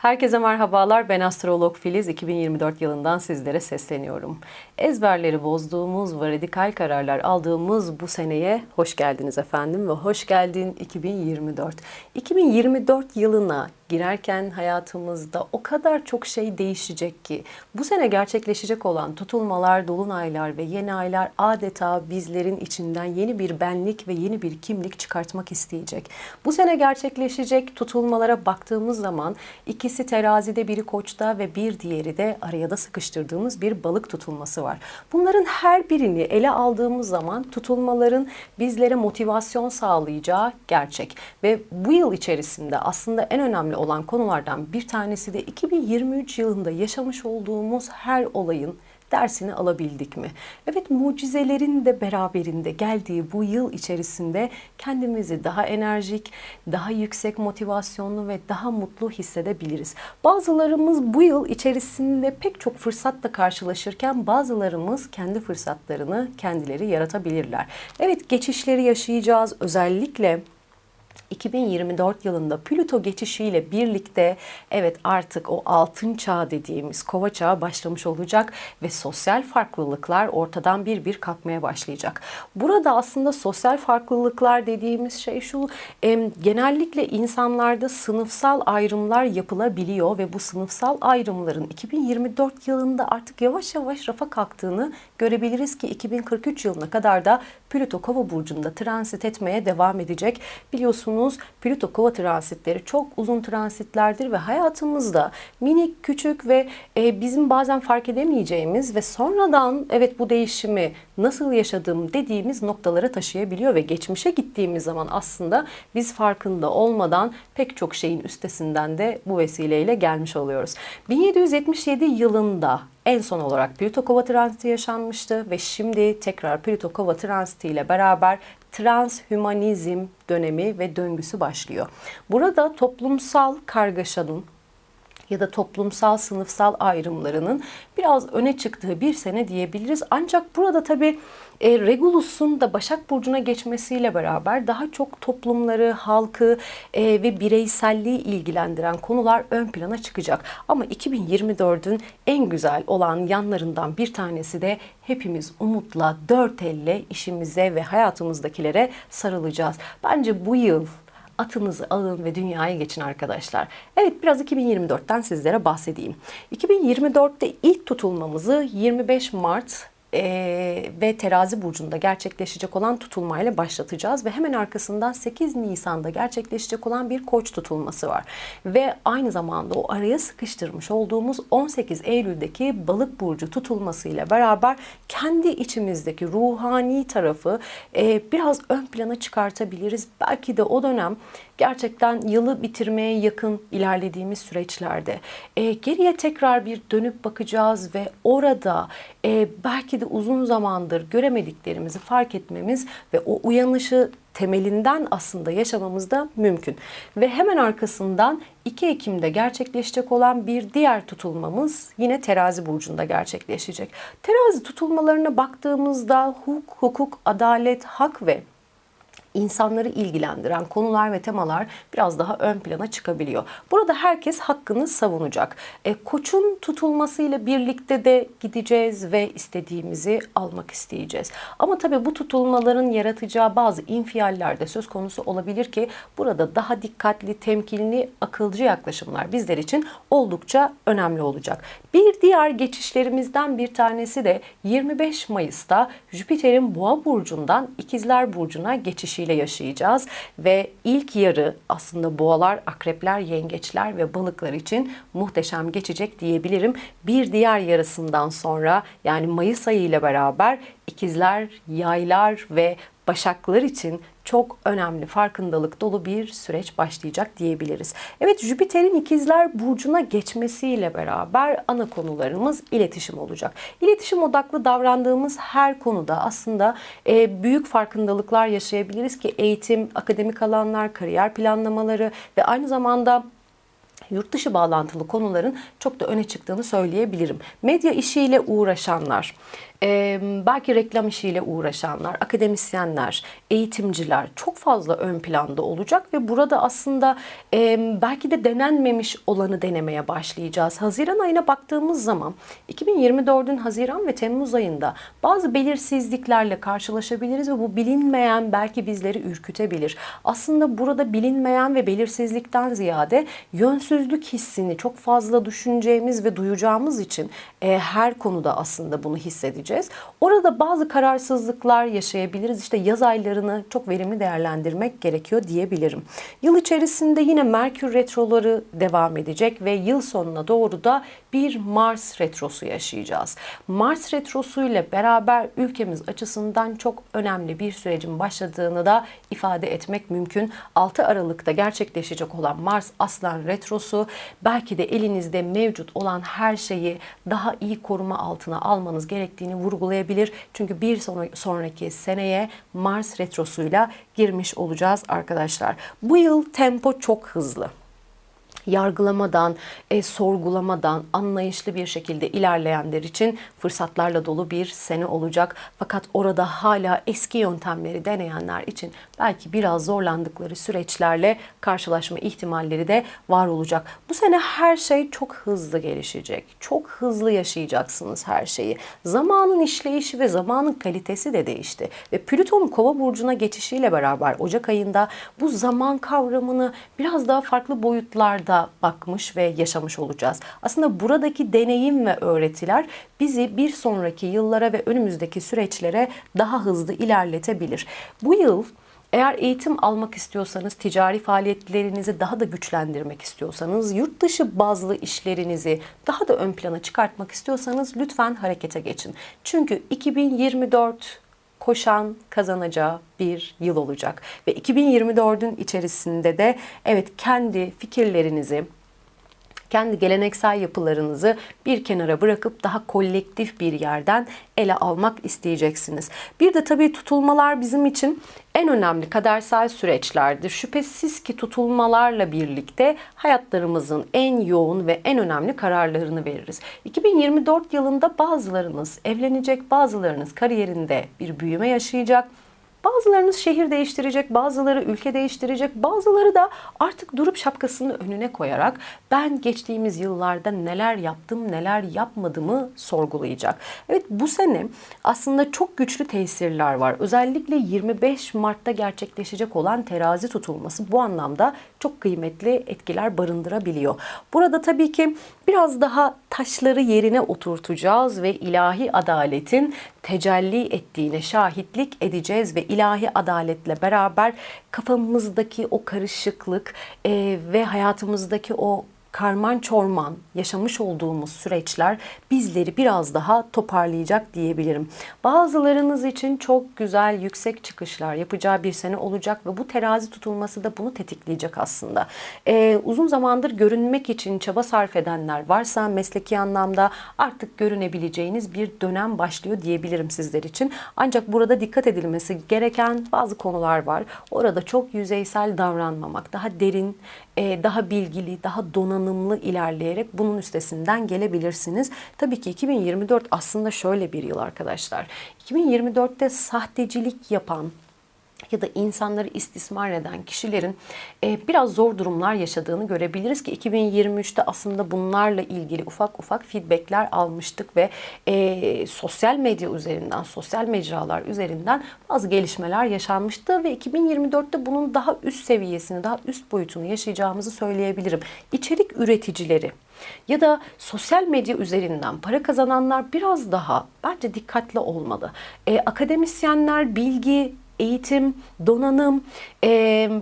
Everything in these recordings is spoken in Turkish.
Herkese merhabalar. Ben astrolog Filiz. 2024 yılından sizlere sesleniyorum. Ezberleri bozduğumuz ve radikal kararlar aldığımız bu seneye hoş geldiniz efendim ve hoş geldin 2024. 2024 yılına girerken hayatımızda o kadar çok şey değişecek ki bu sene gerçekleşecek olan tutulmalar, dolunaylar ve yeni aylar adeta bizlerin içinden yeni bir benlik ve yeni bir kimlik çıkartmak isteyecek. Bu sene gerçekleşecek tutulmalara baktığımız zaman ikisi terazide biri koçta ve bir diğeri de araya da sıkıştırdığımız bir balık tutulması var. Bunların her birini ele aldığımız zaman tutulmaların bizlere motivasyon sağlayacağı gerçek. Ve bu yıl içerisinde aslında en önemli olan konulardan bir tanesi de 2023 yılında yaşamış olduğumuz her olayın dersini alabildik mi? Evet mucizelerin de beraberinde geldiği bu yıl içerisinde kendimizi daha enerjik, daha yüksek motivasyonlu ve daha mutlu hissedebiliriz. Bazılarımız bu yıl içerisinde pek çok fırsatla karşılaşırken bazılarımız kendi fırsatlarını kendileri yaratabilirler. Evet geçişleri yaşayacağız özellikle 2024 yılında Plüto geçişiyle birlikte evet artık o altın çağ dediğimiz kova çağı başlamış olacak ve sosyal farklılıklar ortadan bir bir kalkmaya başlayacak. Burada aslında sosyal farklılıklar dediğimiz şey şu em, genellikle insanlarda sınıfsal ayrımlar yapılabiliyor ve bu sınıfsal ayrımların 2024 yılında artık yavaş yavaş rafa kalktığını görebiliriz ki 2043 yılına kadar da Plüto kova burcunda transit etmeye devam edecek. Biliyorsunuz Plüto kova transitleri çok uzun transitlerdir ve hayatımızda minik, küçük ve e, bizim bazen fark edemeyeceğimiz ve sonradan evet bu değişimi nasıl yaşadım dediğimiz noktalara taşıyabiliyor ve geçmişe gittiğimiz zaman aslında biz farkında olmadan pek çok şeyin üstesinden de bu vesileyle gelmiş oluyoruz. 1777 yılında en son olarak Plüto Kova transiti yaşanmıştı ve şimdi tekrar Plüto Kova transiti ile beraber transhümanizm dönemi ve döngüsü başlıyor. Burada toplumsal kargaşanın ya da toplumsal sınıfsal ayrımlarının biraz öne çıktığı bir sene diyebiliriz. Ancak burada tabii e, Regulus'un da Başak Burcu'na geçmesiyle beraber daha çok toplumları, halkı e, ve bireyselliği ilgilendiren konular ön plana çıkacak. Ama 2024'ün en güzel olan yanlarından bir tanesi de hepimiz umutla, dört elle işimize ve hayatımızdakilere sarılacağız. Bence bu yıl atınızı alın ve dünyaya geçin arkadaşlar. Evet biraz 2024'ten sizlere bahsedeyim. 2024'te ilk tutulmamızı 25 Mart ee, ve terazi burcunda gerçekleşecek olan tutulmayla başlatacağız ve hemen arkasından 8 Nisan'da gerçekleşecek olan bir koç tutulması var. Ve aynı zamanda o araya sıkıştırmış olduğumuz 18 Eylül'deki balık burcu tutulmasıyla beraber kendi içimizdeki ruhani tarafı e, biraz ön plana çıkartabiliriz. Belki de o dönem gerçekten yılı bitirmeye yakın ilerlediğimiz süreçlerde e, geriye tekrar bir dönüp bakacağız ve orada e, belki de uzun zamandır göremediklerimizi fark etmemiz ve o uyanışı temelinden aslında yaşamamız da mümkün. Ve hemen arkasından 2 Ekim'de gerçekleşecek olan bir diğer tutulmamız yine terazi burcunda gerçekleşecek. Terazi tutulmalarına baktığımızda hukuk, hukuk, adalet, hak ve insanları ilgilendiren konular ve temalar biraz daha ön plana çıkabiliyor. Burada herkes hakkını savunacak. E, koçun tutulmasıyla birlikte de gideceğiz ve istediğimizi almak isteyeceğiz. Ama tabii bu tutulmaların yaratacağı bazı infialler de söz konusu olabilir ki burada daha dikkatli, temkinli, akılcı yaklaşımlar bizler için oldukça önemli olacak. Bir diğer geçişlerimizden bir tanesi de 25 Mayıs'ta Jüpiter'in Boğa burcundan İkizler burcuna geçişi ile yaşayacağız ve ilk yarı aslında boğalar, akrepler, yengeçler ve balıklar için muhteşem geçecek diyebilirim. Bir diğer yarısından sonra yani Mayıs ayı ile beraber ikizler, yaylar ve başaklar için çok önemli farkındalık dolu bir süreç başlayacak diyebiliriz. Evet Jüpiter'in ikizler burcuna geçmesiyle beraber ana konularımız iletişim olacak. İletişim odaklı davrandığımız her konuda aslında e, büyük farkındalıklar yaşayabiliriz ki eğitim, akademik alanlar, kariyer planlamaları ve aynı zamanda yurt dışı bağlantılı konuların çok da öne çıktığını söyleyebilirim. Medya işiyle uğraşanlar, e, belki reklam işiyle uğraşanlar, akademisyenler, eğitimciler çok fazla ön planda olacak ve burada aslında e, belki de denenmemiş olanı denemeye başlayacağız. Haziran ayına baktığımız zaman 2024'ün Haziran ve Temmuz ayında bazı belirsizliklerle karşılaşabiliriz ve bu bilinmeyen belki bizleri ürkütebilir. Aslında burada bilinmeyen ve belirsizlikten ziyade yönsüzlük hissini çok fazla düşüneceğimiz ve duyacağımız için e, her konuda aslında bunu hissedeceğiz. Orada bazı kararsızlıklar yaşayabiliriz. İşte yaz aylarını çok verimli değerlendirmek gerekiyor diyebilirim. Yıl içerisinde yine Merkür retroları devam edecek ve yıl sonuna doğru da bir Mars retrosu yaşayacağız. Mars retrosu ile beraber ülkemiz açısından çok önemli bir sürecin başladığını da ifade etmek mümkün. 6 Aralık'ta gerçekleşecek olan Mars Aslan retrosu belki de elinizde mevcut olan her şeyi daha iyi koruma altına almanız gerektiğini vurgulayabilir. Çünkü bir sonraki seneye Mars retrosuyla girmiş olacağız arkadaşlar. Bu yıl tempo çok hızlı yargılamadan, e, sorgulamadan anlayışlı bir şekilde ilerleyenler için fırsatlarla dolu bir sene olacak. Fakat orada hala eski yöntemleri deneyenler için belki biraz zorlandıkları süreçlerle karşılaşma ihtimalleri de var olacak. Bu sene her şey çok hızlı gelişecek. Çok hızlı yaşayacaksınız her şeyi. Zamanın işleyişi ve zamanın kalitesi de değişti. Ve Plüton'un Kova burcuna geçişiyle beraber Ocak ayında bu zaman kavramını biraz daha farklı boyutlarda bakmış ve yaşamış olacağız. Aslında buradaki deneyim ve öğretiler bizi bir sonraki yıllara ve önümüzdeki süreçlere daha hızlı ilerletebilir. Bu yıl eğer eğitim almak istiyorsanız, ticari faaliyetlerinizi daha da güçlendirmek istiyorsanız, yurt dışı bazlı işlerinizi daha da ön plana çıkartmak istiyorsanız lütfen harekete geçin. Çünkü 2024 koşan kazanacağı bir yıl olacak. Ve 2024'ün içerisinde de evet kendi fikirlerinizi, kendi geleneksel yapılarınızı bir kenara bırakıp daha kolektif bir yerden ele almak isteyeceksiniz. Bir de tabii tutulmalar bizim için en önemli kadersel süreçlerdir. Şüphesiz ki tutulmalarla birlikte hayatlarımızın en yoğun ve en önemli kararlarını veririz. 2024 yılında bazılarınız evlenecek, bazılarınız kariyerinde bir büyüme yaşayacak Bazılarınız şehir değiştirecek, bazıları ülke değiştirecek, bazıları da artık durup şapkasını önüne koyarak ben geçtiğimiz yıllarda neler yaptım, neler yapmadımı sorgulayacak. Evet bu sene aslında çok güçlü tesirler var. Özellikle 25 Mart'ta gerçekleşecek olan terazi tutulması bu anlamda çok kıymetli etkiler barındırabiliyor. Burada tabii ki biraz daha taşları yerine oturtacağız ve ilahi adaletin tecelli ettiğine şahitlik edeceğiz ve ilahi adaletle beraber kafamızdaki o karışıklık e, ve hayatımızdaki o karman çorman yaşamış olduğumuz süreçler bizleri biraz daha toparlayacak diyebilirim. Bazılarınız için çok güzel yüksek çıkışlar yapacağı bir sene olacak ve bu terazi tutulması da bunu tetikleyecek aslında. Ee, uzun zamandır görünmek için çaba sarf edenler varsa mesleki anlamda artık görünebileceğiniz bir dönem başlıyor diyebilirim sizler için. Ancak burada dikkat edilmesi gereken bazı konular var. Orada çok yüzeysel davranmamak, daha derin, daha bilgili, daha donanımlı ilerleyerek bunun üstesinden gelebilirsiniz. Tabii ki 2024 aslında şöyle bir yıl arkadaşlar. 2024'te sahtecilik yapan, ya da insanları istismar eden kişilerin e, biraz zor durumlar yaşadığını görebiliriz ki 2023'te aslında bunlarla ilgili ufak ufak feedbackler almıştık ve e, sosyal medya üzerinden, sosyal mecralar üzerinden bazı gelişmeler yaşanmıştı ve 2024'te bunun daha üst seviyesini, daha üst boyutunu yaşayacağımızı söyleyebilirim. İçerik üreticileri ya da sosyal medya üzerinden para kazananlar biraz daha bence dikkatli olmalı. E, akademisyenler bilgi eğitim, donanım e,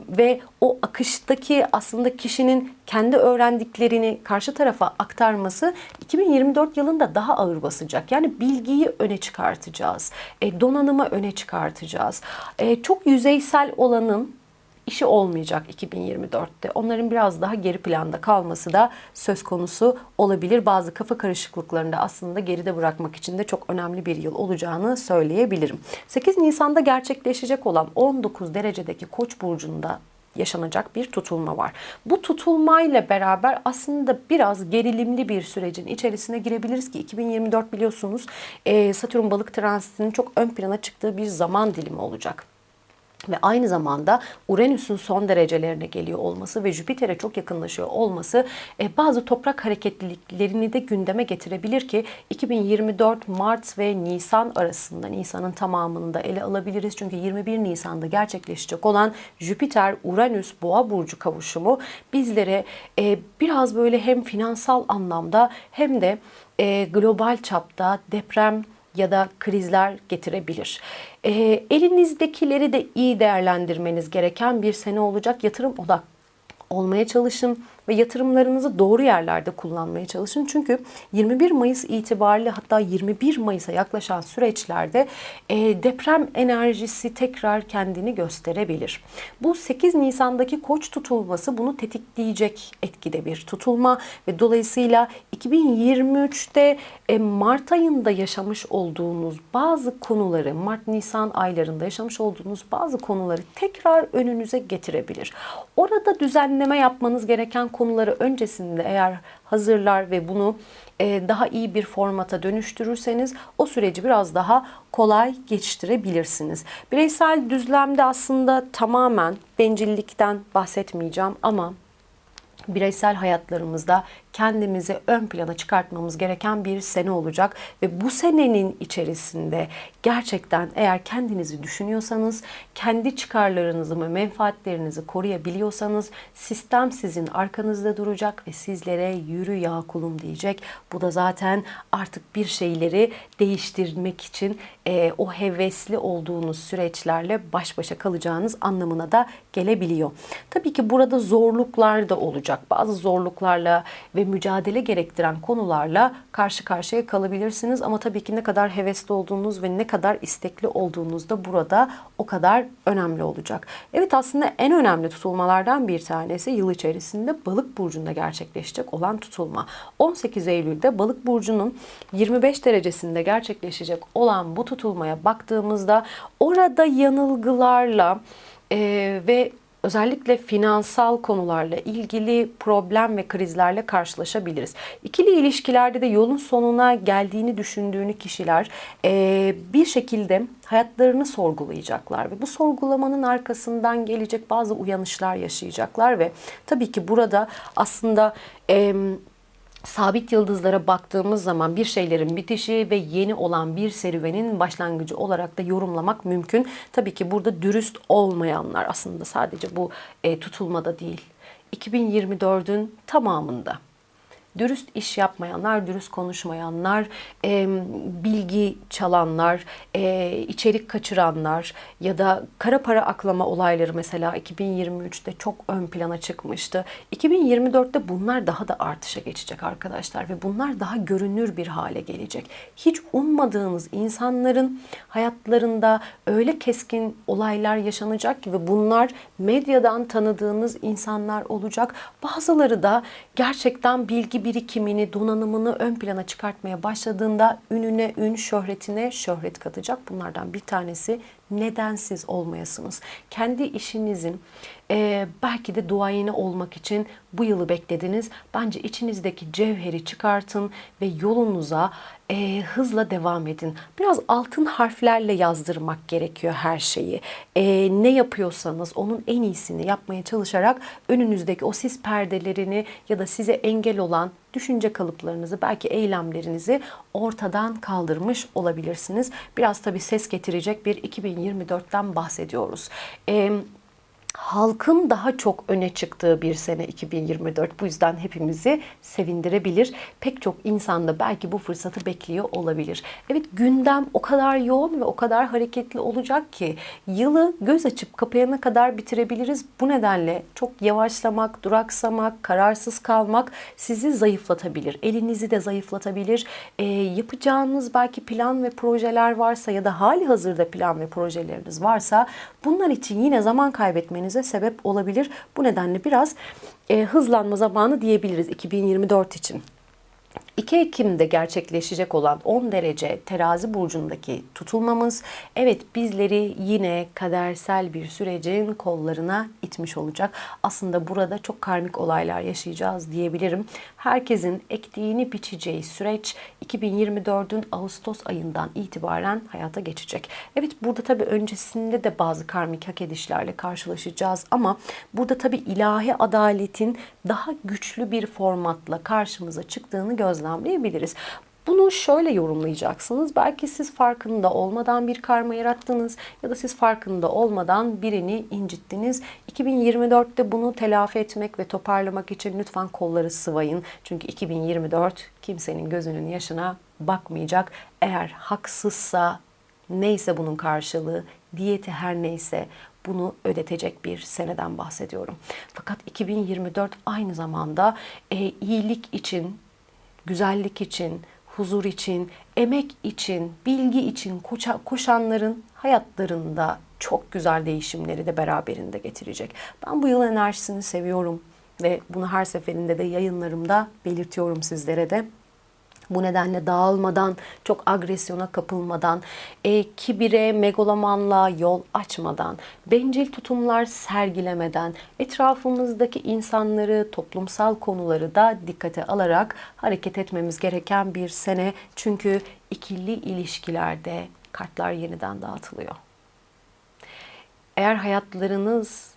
ve o akıştaki aslında kişinin kendi öğrendiklerini karşı tarafa aktarması 2024 yılında daha ağır basacak. Yani bilgiyi öne çıkartacağız, e, donanımı öne çıkartacağız. E, çok yüzeysel olanın işi olmayacak 2024'te. Onların biraz daha geri planda kalması da söz konusu olabilir. Bazı kafa karışıklıklarını da aslında geride bırakmak için de çok önemli bir yıl olacağını söyleyebilirim. 8 Nisan'da gerçekleşecek olan 19 derecedeki Koç burcunda yaşanacak bir tutulma var. Bu tutulmayla beraber aslında biraz gerilimli bir sürecin içerisine girebiliriz ki 2024 biliyorsunuz e, Satürn balık transitinin çok ön plana çıktığı bir zaman dilimi olacak ve aynı zamanda Uranüs'ün son derecelerine geliyor olması ve Jüpiter'e çok yakınlaşıyor olması e, bazı toprak hareketliliklerini de gündeme getirebilir ki 2024 Mart ve Nisan arasında Nisan'ın tamamını da ele alabiliriz. Çünkü 21 Nisan'da gerçekleşecek olan Jüpiter Uranüs Boğa burcu kavuşumu bizlere e, biraz böyle hem finansal anlamda hem de e, global çapta deprem ya da krizler getirebilir. E, elinizdekileri de iyi değerlendirmeniz gereken bir sene olacak. Yatırım odak olmaya çalışın ve yatırımlarınızı doğru yerlerde kullanmaya çalışın. Çünkü 21 Mayıs itibariyle hatta 21 Mayıs'a yaklaşan süreçlerde e, deprem enerjisi tekrar kendini gösterebilir. Bu 8 Nisan'daki koç tutulması bunu tetikleyecek etkide bir tutulma ve dolayısıyla 2023'te e, Mart ayında yaşamış olduğunuz bazı konuları, Mart-Nisan aylarında yaşamış olduğunuz bazı konuları tekrar önünüze getirebilir. Orada düzenleme yapmanız gereken konuları öncesinde eğer hazırlar ve bunu e, daha iyi bir formata dönüştürürseniz o süreci biraz daha kolay geçiştirebilirsiniz. Bireysel düzlemde aslında tamamen bencillikten bahsetmeyeceğim ama bireysel hayatlarımızda kendimizi ön plana çıkartmamız gereken bir sene olacak ve bu senenin içerisinde gerçekten eğer kendinizi düşünüyorsanız, kendi çıkarlarınızı ve menfaatlerinizi koruyabiliyorsanız sistem sizin arkanızda duracak ve sizlere yürü ya kulum diyecek. Bu da zaten artık bir şeyleri değiştirmek için e, o hevesli olduğunuz süreçlerle baş başa kalacağınız anlamına da gelebiliyor. Tabii ki burada zorluklar da olacak. Bazı zorluklarla ve mücadele gerektiren konularla karşı karşıya kalabilirsiniz. Ama tabii ki ne kadar hevesli olduğunuz ve ne kadar istekli olduğunuz da burada o kadar önemli olacak. Evet aslında en önemli tutulmalardan bir tanesi yıl içerisinde balık burcunda gerçekleşecek olan tutulma. 18 Eylül'de balık burcunun 25 derecesinde gerçekleşecek olan bu tutulmaya baktığımızda orada yanılgılarla e, ve özellikle finansal konularla ilgili problem ve krizlerle karşılaşabiliriz. İkili ilişkilerde de yolun sonuna geldiğini düşündüğünü kişiler e, bir şekilde hayatlarını sorgulayacaklar ve bu sorgulamanın arkasından gelecek bazı uyanışlar yaşayacaklar ve tabii ki burada aslında sabit yıldızlara baktığımız zaman bir şeylerin bitişi ve yeni olan bir serüvenin başlangıcı olarak da yorumlamak mümkün. Tabii ki burada dürüst olmayanlar aslında sadece bu e, tutulmada değil. 2024'ün tamamında dürüst iş yapmayanlar, dürüst konuşmayanlar, e, bilgi çalanlar, e, içerik kaçıranlar ya da kara para aklama olayları mesela 2023'te çok ön plana çıkmıştı. 2024'te bunlar daha da artışa geçecek arkadaşlar ve bunlar daha görünür bir hale gelecek. Hiç ummadığınız insanların hayatlarında öyle keskin olaylar yaşanacak ki ve bunlar medyadan tanıdığınız insanlar olacak. Bazıları da gerçekten bilgi birikimini, donanımını ön plana çıkartmaya başladığında ününe ün, şöhretine şöhret katacak. Bunlardan bir tanesi nedensiz olmayasınız. Kendi işinizin e, belki de duayeni olmak için bu yılı beklediniz. Bence içinizdeki cevheri çıkartın ve yolunuza e, hızla devam edin. Biraz altın harflerle yazdırmak gerekiyor her şeyi. E, ne yapıyorsanız onun en iyisini yapmaya çalışarak önünüzdeki o sis perdelerini ya da size engel olan düşünce kalıplarınızı, belki eylemlerinizi ortadan kaldırmış olabilirsiniz. Biraz tabii ses getirecek bir 2024'ten bahsediyoruz. Eee halkın daha çok öne çıktığı bir sene 2024. Bu yüzden hepimizi sevindirebilir. Pek çok insan da belki bu fırsatı bekliyor olabilir. Evet gündem o kadar yoğun ve o kadar hareketli olacak ki yılı göz açıp kapayana kadar bitirebiliriz. Bu nedenle çok yavaşlamak, duraksamak, kararsız kalmak sizi zayıflatabilir. Elinizi de zayıflatabilir. E, yapacağınız belki plan ve projeler varsa ya da hali hazırda plan ve projeleriniz varsa bunlar için yine zaman kaybetmeniz etmenize sebep olabilir. Bu nedenle biraz e, hızlanma zamanı diyebiliriz 2024 için. 2 Ekim'de gerçekleşecek olan 10 derece terazi burcundaki tutulmamız evet bizleri yine kadersel bir sürecin kollarına itmiş olacak. Aslında burada çok karmik olaylar yaşayacağız diyebilirim. Herkesin ektiğini biçeceği süreç 2024'ün Ağustos ayından itibaren hayata geçecek. Evet burada tabii öncesinde de bazı karmik hak edişlerle karşılaşacağız ama burada tabii ilahi adaletin daha güçlü bir formatla karşımıza çıktığını gözlemleyebiliriz. Bunu şöyle yorumlayacaksınız. Belki siz farkında olmadan bir karma yarattınız ya da siz farkında olmadan birini incittiniz. 2024'te bunu telafi etmek ve toparlamak için lütfen kolları sıvayın. Çünkü 2024 kimsenin gözünün yaşına bakmayacak. Eğer haksızsa neyse bunun karşılığı, diyeti her neyse bunu ödetecek bir seneden bahsediyorum. Fakat 2024 aynı zamanda e, iyilik için, güzellik için, huzur için, emek için, bilgi için koşa, koşanların hayatlarında çok güzel değişimleri de beraberinde getirecek. Ben bu yıl enerjisini seviyorum ve bunu her seferinde de yayınlarımda belirtiyorum sizlere de. Bu nedenle dağılmadan, çok agresyona kapılmadan, e, kibire, megalomanlığa yol açmadan, bencil tutumlar sergilemeden, etrafımızdaki insanları, toplumsal konuları da dikkate alarak hareket etmemiz gereken bir sene. Çünkü ikili ilişkilerde kartlar yeniden dağıtılıyor. Eğer hayatlarınız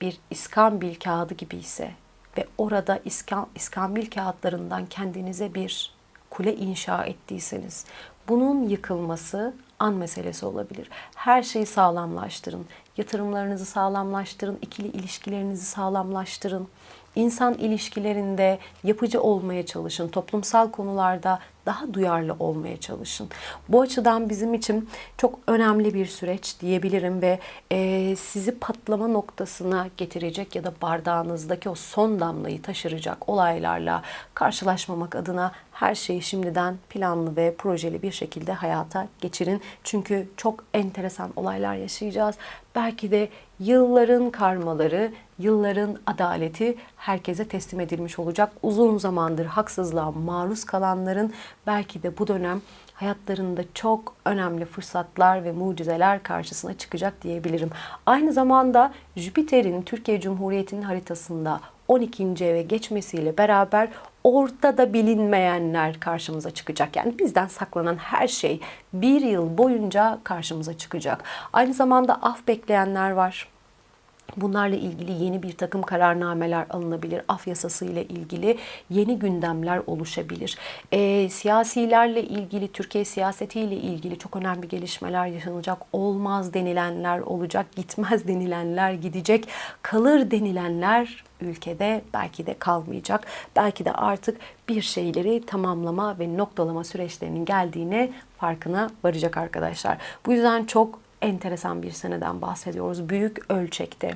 bir iskambil kağıdı gibi ise ve orada iskam, iskambil kağıtlarından kendinize bir kule inşa ettiyseniz bunun yıkılması an meselesi olabilir. Her şeyi sağlamlaştırın. Yatırımlarınızı sağlamlaştırın, ikili ilişkilerinizi sağlamlaştırın. İnsan ilişkilerinde yapıcı olmaya çalışın. Toplumsal konularda daha duyarlı olmaya çalışın. Bu açıdan bizim için çok önemli bir süreç diyebilirim ve e, sizi patlama noktasına getirecek ya da bardağınızdaki o son damlayı taşıracak olaylarla karşılaşmamak adına her şeyi şimdiden planlı ve projeli bir şekilde hayata geçirin. Çünkü çok enteresan olaylar yaşayacağız. Belki de yılların karmaları, yılların adaleti herkese teslim edilmiş olacak. Uzun zamandır haksızlığa maruz kalanların belki de bu dönem hayatlarında çok önemli fırsatlar ve mucizeler karşısına çıkacak diyebilirim. Aynı zamanda Jüpiter'in Türkiye Cumhuriyeti'nin haritasında 12. eve geçmesiyle beraber ortada bilinmeyenler karşımıza çıkacak. Yani bizden saklanan her şey bir yıl boyunca karşımıza çıkacak. Aynı zamanda af bekleyenler var. Bunlarla ilgili yeni bir takım kararnameler alınabilir. Af yasası ile ilgili yeni gündemler oluşabilir. E, siyasilerle ilgili, Türkiye siyasetiyle ilgili çok önemli gelişmeler yaşanacak. Olmaz denilenler olacak, gitmez denilenler gidecek, kalır denilenler ülkede belki de kalmayacak. Belki de artık bir şeyleri tamamlama ve noktalama süreçlerinin geldiğine farkına varacak arkadaşlar. Bu yüzden çok enteresan bir seneden bahsediyoruz. Büyük ölçekte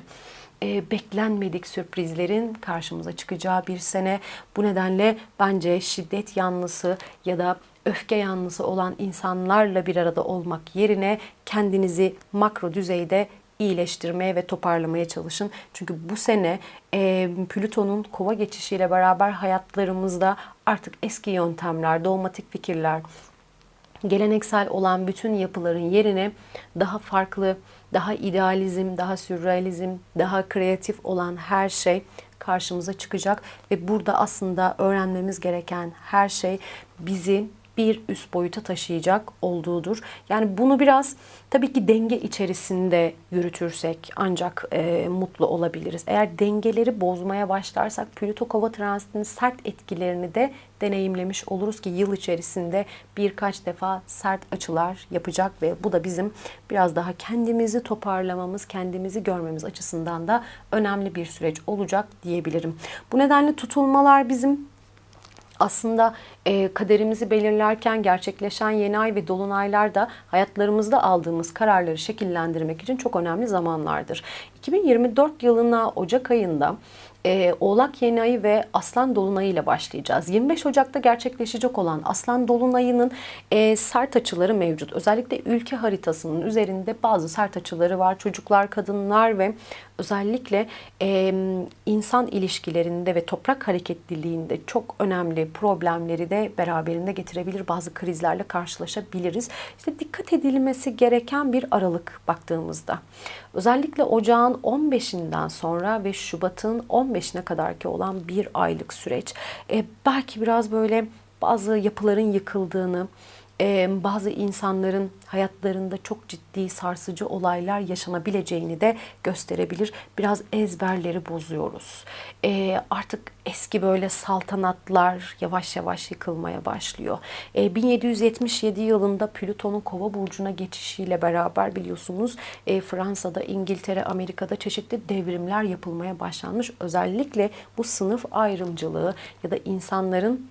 e, beklenmedik sürprizlerin karşımıza çıkacağı bir sene. Bu nedenle bence şiddet yanlısı ya da öfke yanlısı olan insanlarla bir arada olmak yerine kendinizi makro düzeyde iyileştirmeye ve toparlamaya çalışın. Çünkü bu sene e, Plüton'un kova geçişiyle beraber hayatlarımızda artık eski yöntemler, dogmatik fikirler, geleneksel olan bütün yapıların yerine daha farklı, daha idealizm, daha sürrealizm, daha kreatif olan her şey karşımıza çıkacak. Ve burada aslında öğrenmemiz gereken her şey bizi bir üst boyuta taşıyacak olduğudur. Yani bunu biraz tabii ki denge içerisinde yürütürsek ancak e, mutlu olabiliriz. Eğer dengeleri bozmaya başlarsak Plüto Kova transitinin sert etkilerini de deneyimlemiş oluruz ki yıl içerisinde birkaç defa sert açılar yapacak ve bu da bizim biraz daha kendimizi toparlamamız, kendimizi görmemiz açısından da önemli bir süreç olacak diyebilirim. Bu nedenle tutulmalar bizim aslında e, kaderimizi belirlerken gerçekleşen yeni ay ve dolunaylar da hayatlarımızda aldığımız kararları şekillendirmek için çok önemli zamanlardır. 2024 yılına Ocak ayında e, Oğlak Yeni Ayı ve Aslan Dolunayı ile başlayacağız. 25 Ocak'ta gerçekleşecek olan Aslan Dolunayı'nın e, sert açıları mevcut. Özellikle ülke haritasının üzerinde bazı sert açıları var. Çocuklar, kadınlar ve özellikle e, insan ilişkilerinde ve toprak hareketliliğinde çok önemli problemleri de beraberinde getirebilir. Bazı krizlerle karşılaşabiliriz. İşte dikkat edilmesi gereken bir aralık baktığımızda. Özellikle ocağın 15'inden sonra ve Şubat'ın 15'ine kadarki olan bir aylık süreç. E, belki biraz böyle bazı yapıların yıkıldığını, bazı insanların hayatlarında çok ciddi sarsıcı olaylar yaşanabileceğini de gösterebilir. Biraz ezberleri bozuyoruz. Artık eski böyle saltanatlar yavaş yavaş yıkılmaya başlıyor. E, 1777 yılında Plüton'un Kova burcuna geçişiyle beraber biliyorsunuz Fransa'da, İngiltere, Amerika'da çeşitli devrimler yapılmaya başlanmış. Özellikle bu sınıf ayrımcılığı ya da insanların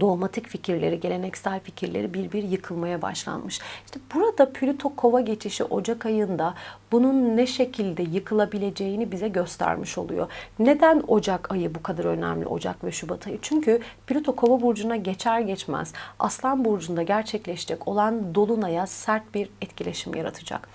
dogmatik fikirleri, geleneksel fikirleri bir bir yıkılmaya başlanmış. İşte burada Plüto Kova geçişi Ocak ayında bunun ne şekilde yıkılabileceğini bize göstermiş oluyor. Neden Ocak ayı bu kadar önemli? Ocak ve Şubat ayı. Çünkü Plüto Kova burcuna geçer geçmez Aslan burcunda gerçekleşecek olan dolunaya sert bir etkileşim yaratacak.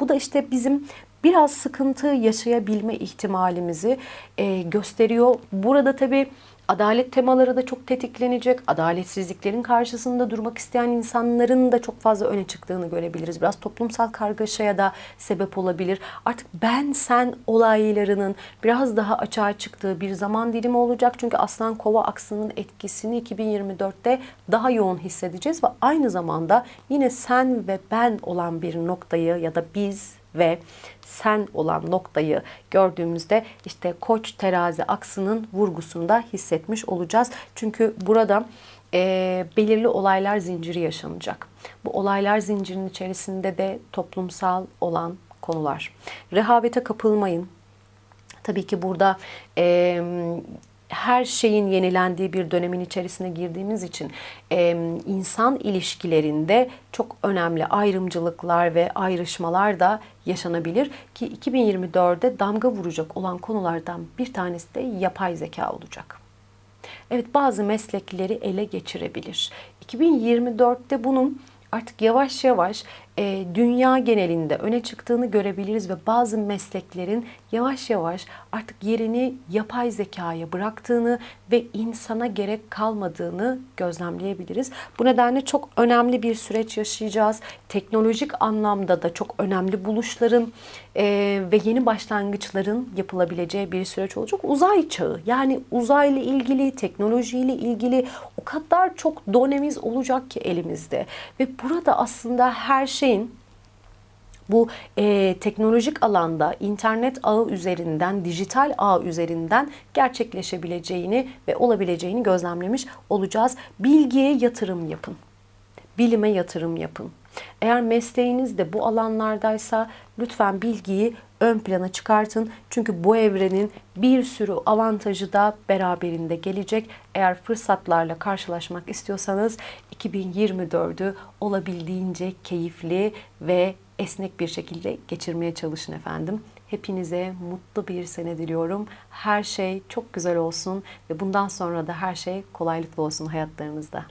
Bu da işte bizim biraz sıkıntı yaşayabilme ihtimalimizi e, gösteriyor. Burada tabii Adalet temaları da çok tetiklenecek. Adaletsizliklerin karşısında durmak isteyen insanların da çok fazla öne çıktığını görebiliriz. Biraz toplumsal kargaşaya da sebep olabilir. Artık ben sen olaylarının biraz daha açığa çıktığı bir zaman dilimi olacak. Çünkü Aslan Kova aksının etkisini 2024'te daha yoğun hissedeceğiz ve aynı zamanda yine sen ve ben olan bir noktayı ya da biz ve sen olan noktayı gördüğümüzde işte koç terazi aksının vurgusunu da hissetmiş olacağız. Çünkü burada e, belirli olaylar zinciri yaşanacak. Bu olaylar zincirinin içerisinde de toplumsal olan konular. Rehavete kapılmayın. Tabii ki burada e, her şeyin yenilendiği bir dönemin içerisine girdiğimiz için insan ilişkilerinde çok önemli ayrımcılıklar ve ayrışmalar da yaşanabilir ki 2024'de damga vuracak olan konulardan bir tanesi de yapay zeka olacak. Evet bazı meslekleri ele geçirebilir. 2024'te bunun artık yavaş yavaş e, dünya genelinde öne çıktığını görebiliriz ve bazı mesleklerin yavaş yavaş artık yerini yapay zekaya bıraktığını ve insana gerek kalmadığını gözlemleyebiliriz. Bu nedenle çok önemli bir süreç yaşayacağız. Teknolojik anlamda da çok önemli buluşların e, ve yeni başlangıçların yapılabileceği bir süreç olacak. Uzay çağı yani uzayla ilgili, teknolojiyle ilgili o kadar çok donemiz olacak ki elimizde ve burada aslında her şey şeyin bu e, teknolojik alanda internet ağı üzerinden, dijital ağ üzerinden gerçekleşebileceğini ve olabileceğini gözlemlemiş olacağız. Bilgiye yatırım yapın. Bilime yatırım yapın. Eğer mesleğiniz de bu alanlardaysa lütfen bilgiyi ön plana çıkartın. Çünkü bu evrenin bir sürü avantajı da beraberinde gelecek. Eğer fırsatlarla karşılaşmak istiyorsanız 2024'ü olabildiğince keyifli ve esnek bir şekilde geçirmeye çalışın efendim. Hepinize mutlu bir sene diliyorum. Her şey çok güzel olsun ve bundan sonra da her şey kolaylıkla olsun hayatlarınızda.